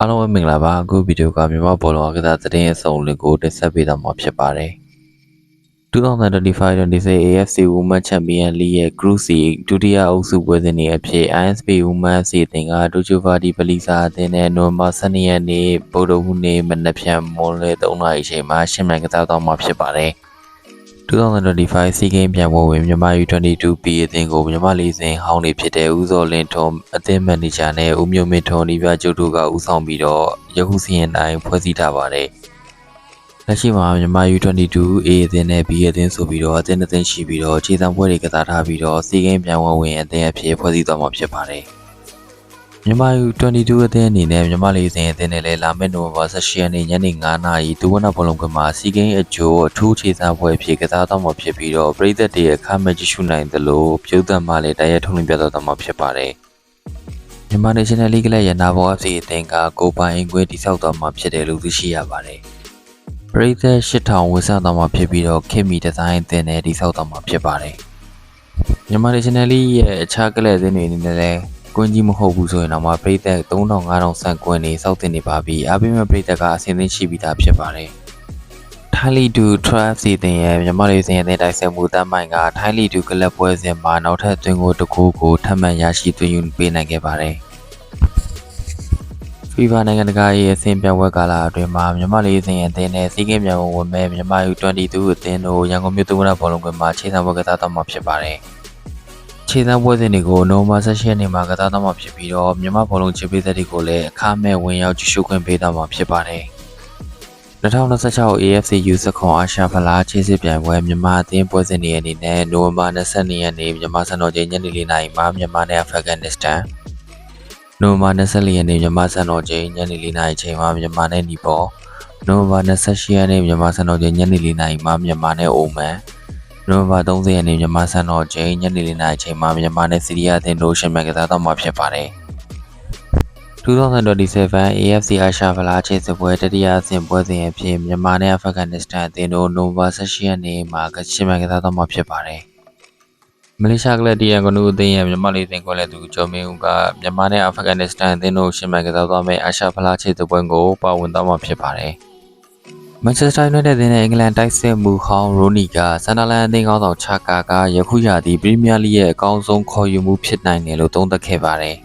အားလုံးပဲမင်္ဂလာပါအခုဗီဒီယိုကမြန်မာဘောလုံးအကစားသတင်းအစုံလင်ကိုတင်ဆက်ပေးသွားမှာဖြစ်ပါတယ်2025-26 AFC Women Champion League ရဲ့ Group C ဒုတိယအုပ်စုပွဲစဉ်တွေအဖြစ် ISP Women FC အသင်းကဒိုချိုဗာဒီပလီစာအသင်းနဲ့နိုဝင်ဘာ12ရက်နေ့ဗုဒ္ဓဟူးနေ့မနက်ဖြန်မွန်းလယ်3နာရီအချိန်မှာရှင်းမှန်ကစားသွားမှာဖြစ်ပါတယ် 2025 SEA Games ပြန်ပွဲဝင် မြန်မာ U22B အသင်းကို မြန်မာလေးစင်ဟောင်းနေဖြစ်တဲ့ ဦးစောလင်းထွန်း အသင်းမန်နေဂျာနဲ့ ဦးမျိုးမင်းထွန်းဒီပြကျုပ်တို့က ဦးဆောင်ပြီးတော့ ယခုစီရင်တိုင်းဖွဲ့စည်းထားပါတယ်။လက်ရှိမှာမြန်မာ U22A အသင်းနဲ့ B အသင်းဆိုပြီးတော့အသင်းတစ်သင်းရှိပြီးတော့ခြေစံပွဲတွေကစားထားပြီးတော့ SEA Games ပြန်ပွဲဝင်အသင်းအဖြစ်ဖွဲ့စည်းသွားမှာဖြစ်ပါတယ်။ မြန်မာ U22 အသင်းအနေနဲ့မြန်မာလေးစင်အသင်းနဲ့လည်းလာမယ့်နိုဝင်ဘာ18ရက်နေ့ညနေ9:00နာရီဒူဝနာဘောလုံးကွင်းမှာစီဂိမ်းအကျိုးအထူးခြေစံပွဲအဖြစ်ကစားသွားမှာဖြစ်ပြီးတော့ပြည်သက်တွေအခမ်းမဲ့ကြည့်ရှုနိုင်သလိုပြုသက်မှလည်းတိုက်ရိုက်ထုတ်လွှင့်ပြသသွားမှာဖြစ်ပါတယ်။မြန်မာ National League ရဲ့ရနာဘော FC အသင်းကကိုပိုင်အင်ကွဲတိစောက်သွားမှာဖြစ်တယ်လို့သိရှိရပါတယ်။ပြည်သက်8000ဝယ်ဆသွားမှာဖြစ်ပြီးတော့ခင်မီဒီဇိုင်းအသင်းနဲ့တိစောက်သွားမှာဖြစ်ပါတယ်။မြန်မာ National League ရဲ့အခြားကလပ်အသင်းတွေအနေနဲ့လည်း ကွင်းကြီးမဟုတ်ဘူးဆိုရင်တော့မှပြည်သက်3000 5000ဆန်ကွင်းနေစောက်တင်နေပါပြီ။အပိမဲ့ပြည်သက်ကအဆင်သင့်ရှိပြီးသားဖြစ်ပါတယ်။ထိုင်းလီဒူ Trap စီတင်ရဲ့မြန်မာလေးစင်ရဲ့တိုက်ဆက်မှုတမ်းမိုင်ကထိုင်းလီဒူကလပ်ပွဲစဉ်မှာနောက်ထပ်သွင်းကိုတစ်ခုကိုထပ်မံရရှိသွင်းယူပေးနိုင်ခဲ့ပါတယ်။ FIFA နိုင်ငံတကာရဲ့အဆင့်ပြပွဲကာလအတွင်းမှာမြန်မာလေးစင်ရဲ့အသင်းနဲ့စီးကင်းပြန်ဝင်ဝင်မဲ့မြန်မာ U22 အသင်းတို့ရန်ကုန်မြို့သုဝနာဘောလုံးကွင်းမှာခြေစံပွဲကစားတော့မှာဖြစ်ပါတယ်။ ခြေစံပွဲစဉ်တွေကိုနိုဝင်ဘာ16ရက်နေ့မှာကစားတော့မှာဖြစ်ပြီးတော့မြန်မာဘောလုံးချစ်ပေးသက်တွေကိုလည်းအခမဲ့ဝင်ရောက်ကြည့်ရှုခွင့်ပေးတော့မှာဖြစ်ပါတယ်။2026 AFC U19 အာရှဖလားခြေစစ်ပြိုင်ပွဲမြန်မာအသင်းပွဲစဉ်တွေအနေနဲ့နိုဝင်ဘာ22ရက်နေ့မြန်မာစံတော်ချိန်ညနေ4:00နာရီမှာမြန်မာနဲ့အာဖဂန်နစ္စတန်နိုဝင်ဘာ24ရက်နေ့မြန်မာစံတော်ချိန်ညနေ4:00နာရီချိန်မှာမြန်မာနဲ့နီပေါနိုဝင်ဘာ28ရက်နေ့မြန်မာစံတော်ချိန်ညနေ4:00နာရီမှာမြန်မာနဲ့အိုမန် နိုဝင်ဘာ30ရက်နေ့မြန်မာစံတော်ချိန်ညနေ4:00နာရီချိန်မှာမြန်မာနဲ့ဆီးရီးယားအသင်းတို့ရှင်မြန်ကစားတော့မှာဖြစ်ပါတယ်။2027 AFC အာရှဖလားခြေစစ်ပွဲတတိယအဆင့်ပွဲစဉ်အဖြစ်မြန်မာနဲ့အာဖဂန်နစ္စတန်အသင်းတို့နိုဝင်ဘာ18ရက်နေ့မှာကချင်မန်ကစားတော့မှာဖြစ်ပါတယ်။မလေးရှားကလပ်တီယန်ကနူအသင်းရဲ့မြန်မာလေးအသင်းကွက်လက်သူကျော်မင်းဦးကမြန်မာနဲ့အာဖဂန်နစ္စတန်အသင်းတို့ရှင်မန်ကစားသွားမယ့်အာရှဖလားခြေစစ်ပွဲကိုပါဝင်သွားမှာဖြစ်ပါတယ်။ Manchester United အသင်းနဲ့အင်္ဂလန်တိုက်စစ်မှုဟောင်းရိုနီကဆန်ဒါလန်အသင်းကောင်းဆောင်ချာကာကယခုရာသီပရီးမီးယားလိရဲ့အကောင်းဆုံးခေါ်ယူမှုဖြစ်နိုင်တယ်လို့သုံးသပ်ခဲ့ပါတယ်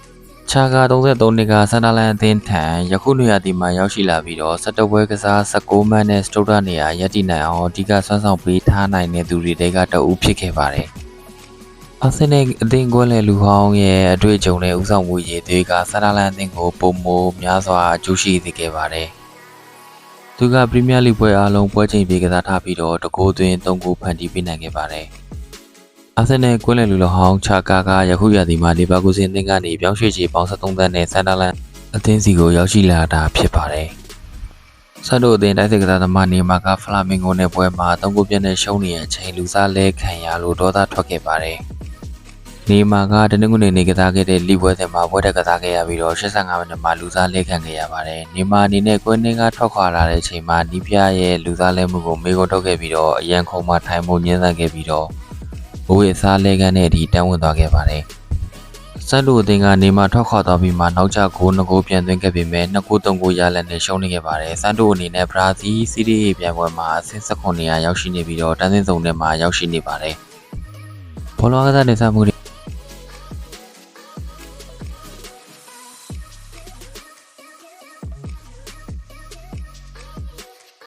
။ချာကာ33နှစ်ကဆန်ဒါလန်အသင်းထံယခုနေရာဒီမှာရောက်ရှိလာပြီးတော့17ပွဲကစား16မှတ်နဲ့စတုတ္ထနေရာရပ်တည်နိုင်အောင်အဓိကဆွမ်းဆောင်ပေးထားနိုင်တဲ့သူတွေတဲကတအူးဖြစ်ခဲ့ပါတယ်။အာဆင်နယ်အသင်းကွဲလေလူဟောင်းရဲ့အတွေ့အကြုံနဲ့ဥဆောင်မှုရည်သွေးကဆန်ဒါလန်အသင်းကိုပုံမိုများစွာအကျိုးရှိစေခဲ့ပါတယ်။ သူကပရီးမီးယားလိပွဲအားလုံးပွဲချိန်ပြေကစားထားပြီးတော့တကိုးသွင်း၃ဂိုးဖန်တီးပေးနိုင်ခဲ့ပါတယ်။အာဆင်နယ်ကွင်းလယ်လူလဟောင်းချာကာကယခုရာသီမှာလီဗာပူးစင်အသင်းကနေပြောင်းရွှေ့ချေပေါင်း73သန်းနဲ့ဆန်ဒါလန်အသင်းစီကိုရောက်ရှိလာတာဖြစ်ပါတယ်။ဆန်ဒိုအသင်းတိုက်စစ်ကစားသမားနေမာကဖလာမင်ဂိုနဲ့ပွဲမှာ၃ဂိုးပြတ်နဲ့ရှုံးနေတဲ့အချိန်လူစားလဲခံရလို့ဒေါသထွက်ခဲ့ပါတယ်။ နေမာကတနင်္ဂနွေနေ့ကစားခဲ့တဲ့လီပွဲစဉ်မှာပွဲတက်ကစားခဲ့ရပြီးတော့85မိနစ်မှာလူစားလဲခံခဲ့ရပါတယ်။နေမာအနေနဲ့ကွင်းနှင်းကထွက်ခွာလာတဲ့အချိန်မှာနီးပြရဲ့လူစားလဲမှုကိုမေကွန်ထုတ်ခဲ့ပြီးတော့အရန်ခုံမှထိုင်မှုညှင်းဆန်ခဲ့ပြီးတော့ဘိုးရဲ့စားလဲကန်းနဲ့အထိတန်းဝင်သွားခဲ့ပါတယ်။စက်လူအသင်းကနေမှထွက်ခွာသွားပြီးမှနောက်ကျဂိုးနှစ်ဂိုးပြန်သွင်းခဲ့ပေမဲ့နှစ်ဂိုးသုံးဂိုးရလက်နဲ့ရှုံးနေခဲ့ပါတယ်။စန်တိုအနေနဲ့ဘရာဇီးစီးရီးပြိုင်ပွဲမှာအဆင့်16နေရာရောက်ရှိနေပြီးတော့တန်းစင်းစုံထဲမှာရောက်ရှိနေပါတယ်။ဘောလုံးကစားနေစားမှုတွေ